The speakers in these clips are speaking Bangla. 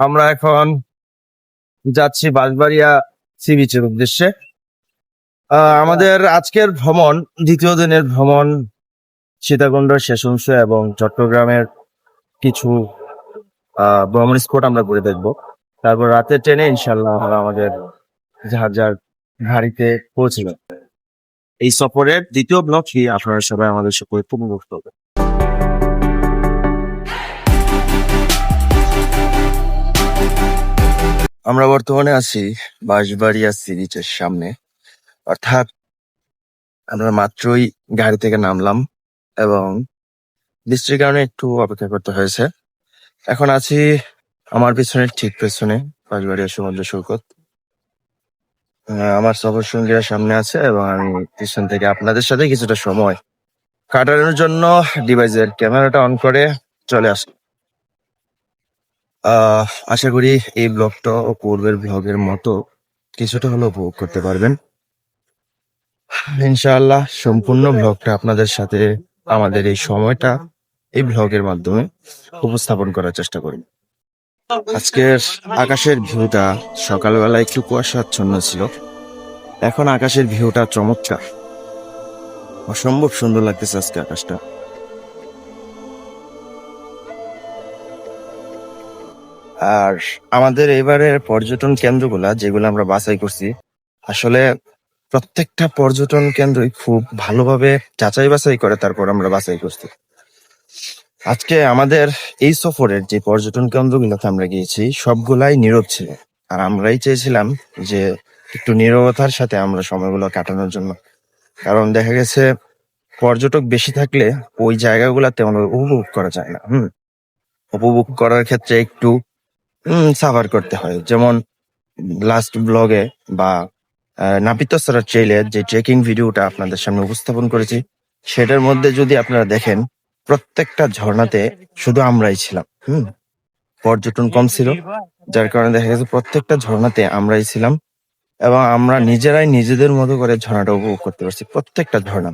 আমরা এখন যাচ্ছি বাঁশবাড়িয়া সি বিচের উদ্দেশ্যে। আমাদের আজকের ভ্রমণ, দ্বিতীয় দিনের ভ্রমণ সীতাকুণ্ড শেষ অংশ এবং চট্টগ্রামের কিছু ভ্রমণ স্পট আমরা ঘুরে দেখব। তারপর রাতে ট্রেনে ইনশাল্লাহ আমরা আমাদের যার যার গাড়িতে পৌঁছে যাবে এই সফরের দ্বিতীয় ব্লকটি আপনারা সবাই আমাদের সাথে উপভোগ করবে আমরা বর্তমানে আছি বাঁশবাড়িয়া সি বিচের সামনে। অর্থাৎ আমরা মাত্রই গাড়ি থেকে নামলাম এবং বৃষ্টির কারণে একটু অপেক্ষা করতে হয়েছে। এখন আছি আমার পিছনে, ঠিক পেছনে, বাঁশবাড়িয়া সমুদ্র সৈকত। আমার সফর সঙ্গীরা সামনে আছে এবং আমি পিছন থেকে আপনাদের সাথে কিছুটা সময় কাটানোর জন্য ডিভাইসের ক্যামেরাটা অন করে চলে আস আহ, আশা করি এই ব্লগটা ও পূর্বের ব্লগের মতো কিছুটা হলেও উপভোগ করতে পারবেন। ইনশাআল্লাহ সম্পূর্ণ ব্লগটা আপনাদের সাথে আমাদের এই সময়টা এই ব্লগের মাধ্যমে উপস্থাপন করার চেষ্টা করি। আজকের আকাশের ভিউটা সকালবেলা একটু কুয়াশাচ্ছন্ন ছিল। এখন আকাশের ভিউটা চমৎকার। অসম্ভব সুন্দর লাগতেছে আজকে আকাশটা। আর আমাদের এবারের পর্যটন কেন্দ্রগুলা যেগুলো আমরা বাছাই করছি, আসলে প্রত্যেকটা পর্যটন কেন্দ্রই খুব ভালোভাবে যাচাই বাছাই করে তারপর আমরা বাছাই করছি। আজকে আমাদের এই সফরের যে পর্যটন কেন্দ্রগুলোতে আমরা গিয়েছি, সবগুলাই নীরব ছিল। আর আমরাই চেয়েছিলাম যে একটু নীরবতার সাথে আমরা সময়গুলো কাটানোর জন্য। কারণ দেখা গেছে, পর্যটক বেশি থাকলে ওই জায়গাগুলা তেমন উপভোগ করা যায় না। হুম। উপভোগ করার ক্ষেত্রে একটু সাফার করতে হয়। যেমন লাস্ট ব্লগে বা নাপিতসরা ট্রেলের যে ট্রেকিং ভিডিওটা আপনাদের সামনে উপস্থাপন করেছি, সেটার মধ্যে যদি আপনারা দেখেন, প্রত্যেকটা ঝর্ণাতে শুধু আমরাই ছিলাম, হুম? পর্যটন কম ছিল, যার কারণে দেখা গেছে প্রত্যেকটা ঝর্ণাতে আমরাই ছিলাম, এবং আমরা নিজেরাই নিজেদের মতো করে ঝর্ণাটা উপভোগ করতে পারছি, প্রত্যেকটা ঝর্ণা।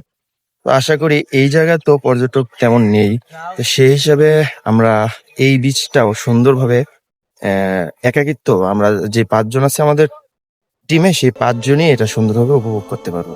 তো আশা করি এই জায়গায় তো পর্যটক তেমন নেই। তো সেই হিসাবে আমরা এই বীজটাও সুন্দরভাবে একাকিত্ব আমরা যে পাঁচজন আছে আমাদের টিমে সেই পাঁচজনই এটা সুন্দরভাবে উপভোগ করতে পারব।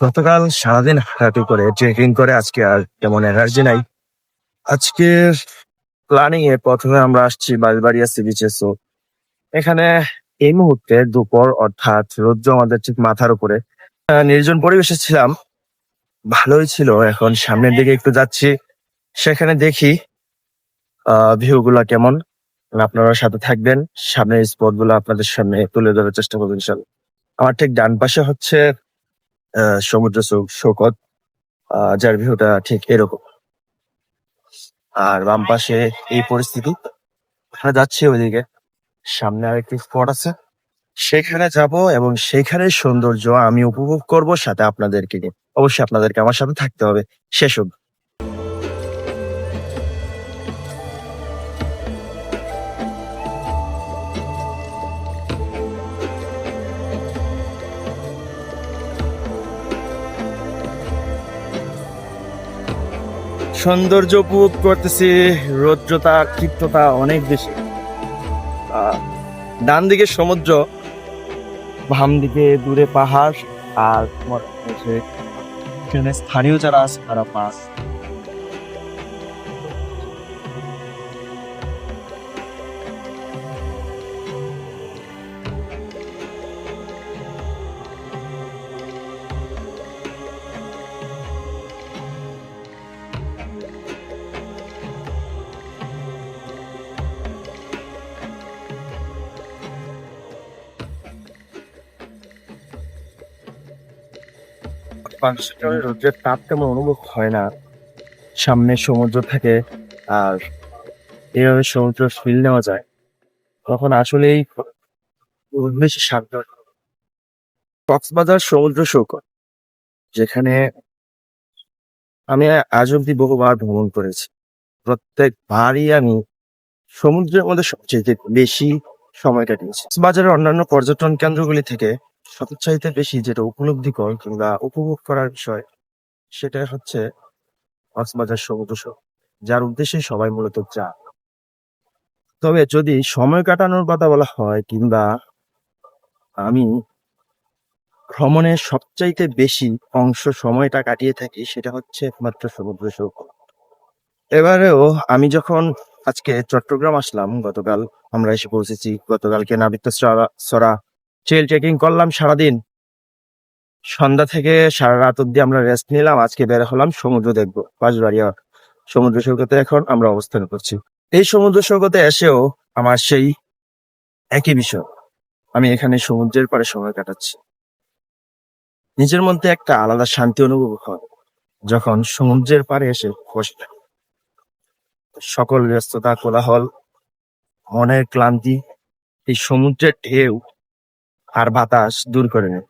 গতকাল সারাদিন হাঁটাহাঁটি করে ট্রেকিং করে, আজকে আর তেমন এনার্জি নাই। আজকে প্ল্যানিং এ প্রথমে আমরা আসছি বাড়িবাড়িয়া সি বিচে সো এখানে এই মুহূর্তে দুপুর অর্থাৎ রৌদ্র আমাদের ঠিক মাথার উপরে। নির্জন পরিবেশে ছিলাম, ভালোই ছিল। এখন সামনের দিকে একটু যাচ্ছি, সেখানে দেখি ভিউ গুলা কেমন। আপনারা সাথে থাকবেন, সামনের স্পটগুলো আপনাদের সামনে তুলে ধরার চেষ্টা করবেন আমার ঠিক ডান পাশে হচ্ছে সমুদ্র সৈকত যার ভিউটা ঠিক এরকম। আর বাম পাশে এই পরিস্থিতি, আমরা যাচ্ছি ওইদিকে। সামনে আরেকটি স্পট আছে। সেখানে যাব এবং সেখানে সৌন্দর্য আমি উপভোগ করব সাথে আপনাদেরকে অবশ্যই আপনাদেরকে আমার সাথে থাকতে হবে। শেষ অব্দি সৌন্দর্য উপভোগ করতেছি, রৌদ্রতা, ক্ষিপ্ততা অনেক বেশি। ডান দিকে সমুদ্র বাম দিকে দূরে পাহাড়, আর তোমার এখানে স্থানীয় যারা আছে তারা পাস রোদ্রের তাপ তেমন অনুভব হয় না, সামনে সমুদ্র থাকে আর এভাবে সমুদ্র ফিল নেওয়া যায়, তখন আসলেই বেশি শান্ত কক্সবাজার সমুদ্র সৈকত, যেখানে আমি আজ অব্দি বহুবার ভ্রমণ করেছি। প্রত্যেকবারই আমি সমুদ্রের মধ্যে সবচেয়ে বেশি সময় কাটিয়েছি। বাজারের অন্যান্য পর্যটন কেন্দ্রগুলি থেকে সবচাইতে বেশি যেটা উপলব্ধিকর কিংবা উপভোগ করার বিষয় সেটা হচ্ছে কক্সবাজার সমুদ্র সৈকত, যার উদ্দেশ্যে সবাই মূলত যায় তবে যদি সময় কাটানোর কথা বলা হয় কিংবা আমি ভ্রমণের সবচাইতে বেশি অংশ সময়টা কাটিয়ে থাকি সেটা হচ্ছে একমাত্র সমুদ্র সৈকত। এবারেও আমি যখন আজকে চট্টগ্রাম আসলাম গতকাল আমরা এসে পৌঁছেছি গতকালকে নাবিত্য সরা ট্রেল ট্রেকিং করলাম সারাদিন। সন্ধ্যা থেকে সারা রাত অব্দি আমরা রেস্ট নিলাম, আজকে বের হলাম, সমুদ্র দেখব। বাঁশবাড়িয়া সমুদ্র সৈকতে এখন আমরা অবস্থান করছি। এই সমুদ্র সৈকতে এসেও আমার সেই একই বিষয়। আমি এখানে সমুদ্রের পাড়ে সময় কাটাচ্ছি। নিজের মধ্যে একটা আলাদা শান্তি অনুভব হয়, যখন সমুদ্রের পাড়ে এসে বসে। সকল ব্যস্ততা, কোলাহল, মনের ক্লান্তি, এই সমুদ্রের ঢেউ আর বাতাস দূর করে নেয়।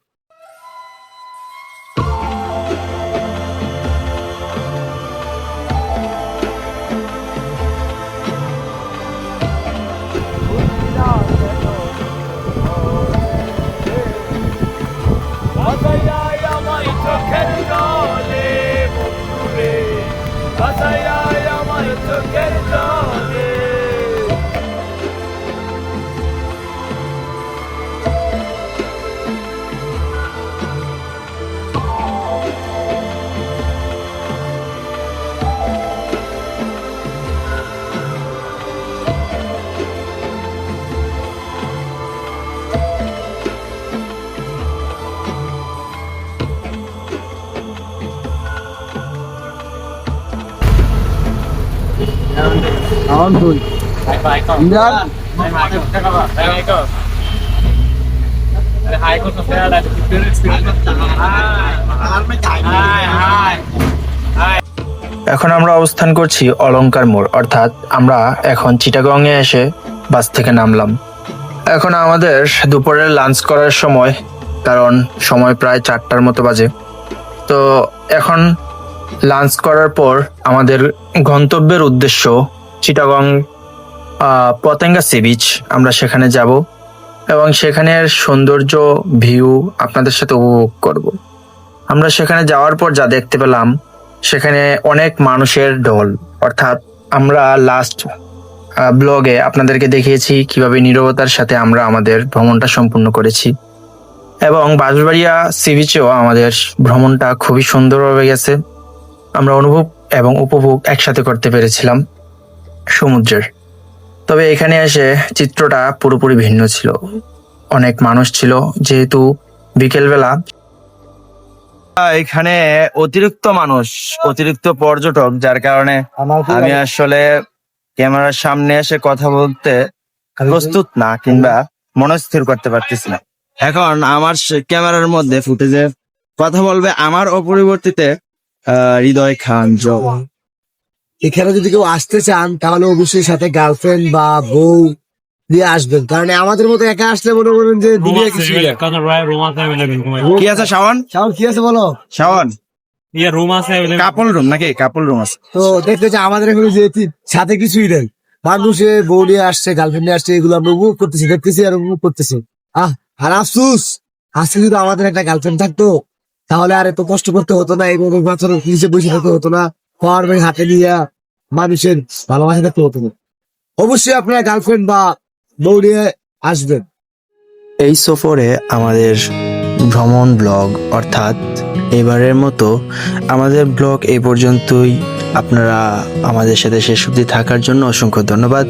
এখন আমরা অবস্থান করছি অলংকার মোড়, অর্থাৎ আমরা এখন চিটাগং এ এসে বাস থেকে নামলাম। এখন আমাদের দুপুরের লাঞ্চ করার সময়, কারণ সময় প্রায় চারটার মতো বাজে। তো এখন লাঞ্চ করার পর আমাদের গন্তব্যের উদ্দেশ্য চিটাগং পতেঙ্গা সি বিচ আমরা সেখানে যাব এবং সেখানের সৌন্দর্য, ভিউ আপনাদের সাথে উপভোগ করব। আমরা সেখানে যাওয়ার পর যা দেখতে পেলাম, সেখানে অনেক মানুষের ঢল। অর্থাৎ আমরা লাস্ট ব্লগে আপনাদেরকে দেখিয়েছি কীভাবে নীরবতার সাথে আমরা আমাদের ভ্রমণটা সম্পূর্ণ করেছি। এবং বাঁশবাড়িয়া সি বিচেও আমাদের ভ্রমণটা খুবই সুন্দরভাবে গেছে। আমরা অনুভব এবং উপভোগ একসাথে করতে পেরেছিলাম। সমুদ্রের। তবে এখানে এসে চিত্রটা পুরোপুরি ভিন্ন ছিল। অনেক মানুষ ছিল যেহেতু বিকেলবেলা। এখানে অতিরিক্ত মানুষ অতিরিক্ত পর্যটক যার কারণে আমি আসলে ক্যামেরার সামনে এসে কথা বলতে প্রস্তুত না কিংবা মনস্থির করতে পারতেছি না। এখন আমার ক্যামেরার মধ্যে ফুটেজে কথা বলবে আমার অপরিবর্তিতে আহ, হৃদয় খান জব এখানে যদি কেউ আসতে চান তাহলে অবশ্যই সাথে গার্লফ্রেন্ড বা বউ দিয়ে আসবেন। কারণ আমাদের মতো একা আসলে মনে করেন যে দুনিয়া কিছু কি আছে শাওন? শাওন কি আছে বলো? শাওন? ইয়ে রুম আছে কাপল রুম নাকি? কাপল রুম আছে। তো দেখতে চাই আমাদের এখানে যে সাথে কিছুই নেই। মানুষে বউ নিয়ে আসছে গার্লফ্রেন্ড নিয়ে আসছে এগুলো আমরা উপভোগ করতেছি দেখতেছি আর উপভোগ করতেছি। আহ আর আফসুস আজকে যদি আমাদের একটা গার্লফ্রেন্ড থাকতো তাহলে আর এত কষ্ট করতে হতো না এইভাবে বাচ্চারা নিচে বসে থাকতে হতো না। পাওয়ার হাতে নিয়ে মানুষের ভালোবাসা তুলে হতো অবশ্যই আপনার গার্লফ্রেন্ড বা বউ নিয়ে আসবেন। এই সফরে আমাদের ভ্রমণ ব্লগ, অর্থাৎ এবারের মতো আমাদের ব্লগ এই পর্যন্তই। আপনারা আমাদের সাথে শেষ অবধি থাকার জন্য অসংখ্য ধন্যবাদ।